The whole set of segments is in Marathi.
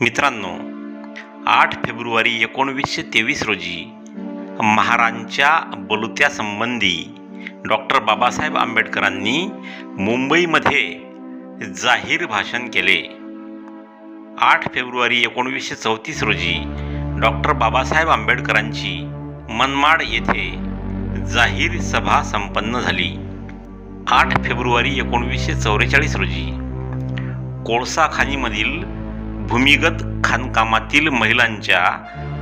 मित्रांनो आठ फेब्रुवारी एकोणवीसशे तेवीस रोजी महारांच्या बलुत्यासंबंधी डॉक्टर बाबासाहेब आंबेडकरांनी मुंबईमध्ये जाहीर भाषण केले. आठ फेब्रुवारी एकोणवीसशे चौतीस रोजी डॉक्टर बाबासाहेब आंबेडकरांची मनमाड येथे जाहीर सभा संपन्न झाली. आठ फेब्रुवारी एकोणवीसशे चौवेचाळीस रोजी कोळसा खाणीमधील भूमिगत खाणकामातील महिलांच्या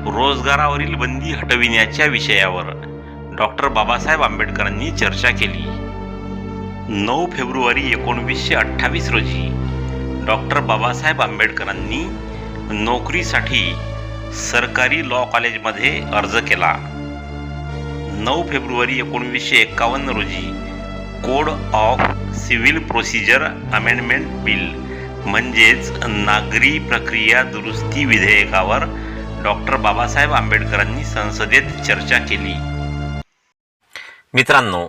रोजगारावरील बंदी हटविण्याच्या विषयावर डॉक्टर बाबासाहेब आंबेडकरांनी चर्चा केली. नऊ फेब्रुवारी एकोणवीसशे अठ्ठावीस रोजी डॉक्टर बाबासाहेब आंबेडकरांनी नोकरीसाठी सरकारी लॉ कॉलेजमध्ये अर्ज केला. नऊ फेब्रुवारी एकोणवीसशे एकावन्न रोजी code of civil procedure amendment bill म्हणजेच नागरी प्रक्रिया दुरुस्ती विधेयकावर डॉक्टर बाबासाहेब आंबेडकरांनी संसदेत चर्चा केली. मित्रांनो